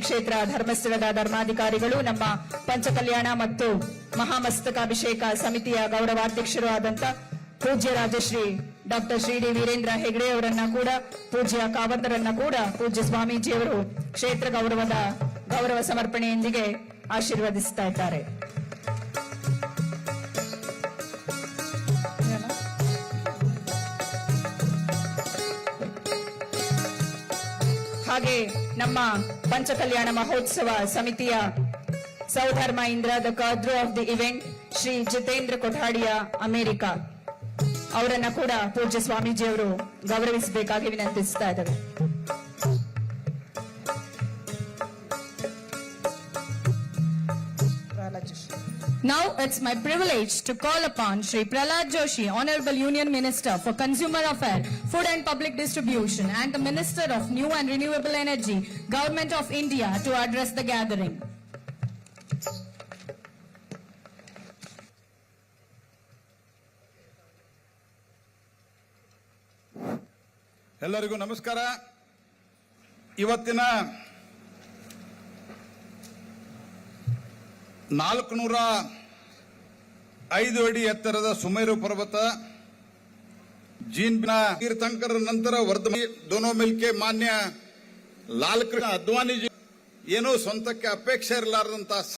ಕ್ಷೇತ್ರ ಧರ್ಮಸ್ಥಳದ ಧರ್ಮಾಧಿಕಾರಿಗಳು, ನಮ್ಮ ಪಂಚಕಲ್ಯಾಣ ಮತ್ತು ಮಹಾಮಸ್ತಕಾಭಿಷೇಕ ಸಮಿತಿಯ ಗೌರವಾಧ್ಯಕ್ಷರು ಆದಂತ ಪೂಜ್ಯ ರಾಜಶ್ರೀ ಡಾಕ್ಟರ್ ಶ್ರೀ ಡಿ ವೀರೇಂದ್ರ ಹೆಗಡೆ ಅವರನ್ನ ಕೂಡ, ಪೂಜ್ಯ ಕಾವಂತರನ್ನ ಕೂಡ ಪೂಜ್ಯ ಸ್ವಾಮೀಜಿಯವರು ಕ್ಷೇತ್ರ ಗೌರವದ ಗೌರವ ಸಮರ್ಪಣೆಯೊಂದಿಗೆ ಆಶೀರ್ವದಿಸ್ತಾ ಇದ್ದಾರೆ. ಹಾಗೆ ನಮ್ಮ ಪಂಚಕಲ್ಯಾಣ ಮಹೋತ್ಸವ ಸಮಿತಿಯ Saudharma Indra the ಕಾದ್ರು of the event Shri Jitendra Kothadiya America ಅವರನ್ನ ಕೂಡ ಪೂಜ್ಯ ಸ್ವಾಮೀಜಿಯವರು ಗೌರವಿಸಬೇಕಾಗಿ ವಿನಂತಿಸ್ತಾ ಇದ್ದಾರೆ Now it's my privilege to call upon Shri Pralad Joshi, Honorable Union Minister for Consumer Affairs, Food and Public Distribution and the Minister of New and Renewable Energy, Government of India to address the gathering. ಎಲ್ಲರಿಗೂ ನಮಸ್ಕಾರ ಇವತ್ತಿನ ನಾಲ್ಕುನೂರ ಐದು ಅಡಿ ಎತ್ತರದ ಸುಮೇರು ಪರ್ವತ, ಜೀನ್ಬಿನ ತೀರ್ಥಂಕರ ನಂತರ ವರ್ಧಮಾನ ದೋನೋ ಮಿಲ್ಕೆ ಮಾನ್ಯ ಲಾಲ್ ಕೃಷ್ಣ ಅದ್ವಾನಿಜಿ ಏನೋ ಸ್ವಂತಕ್ಕೆ ಅಪೇಕ್ಷೆ ಇರಲಾರದಂತ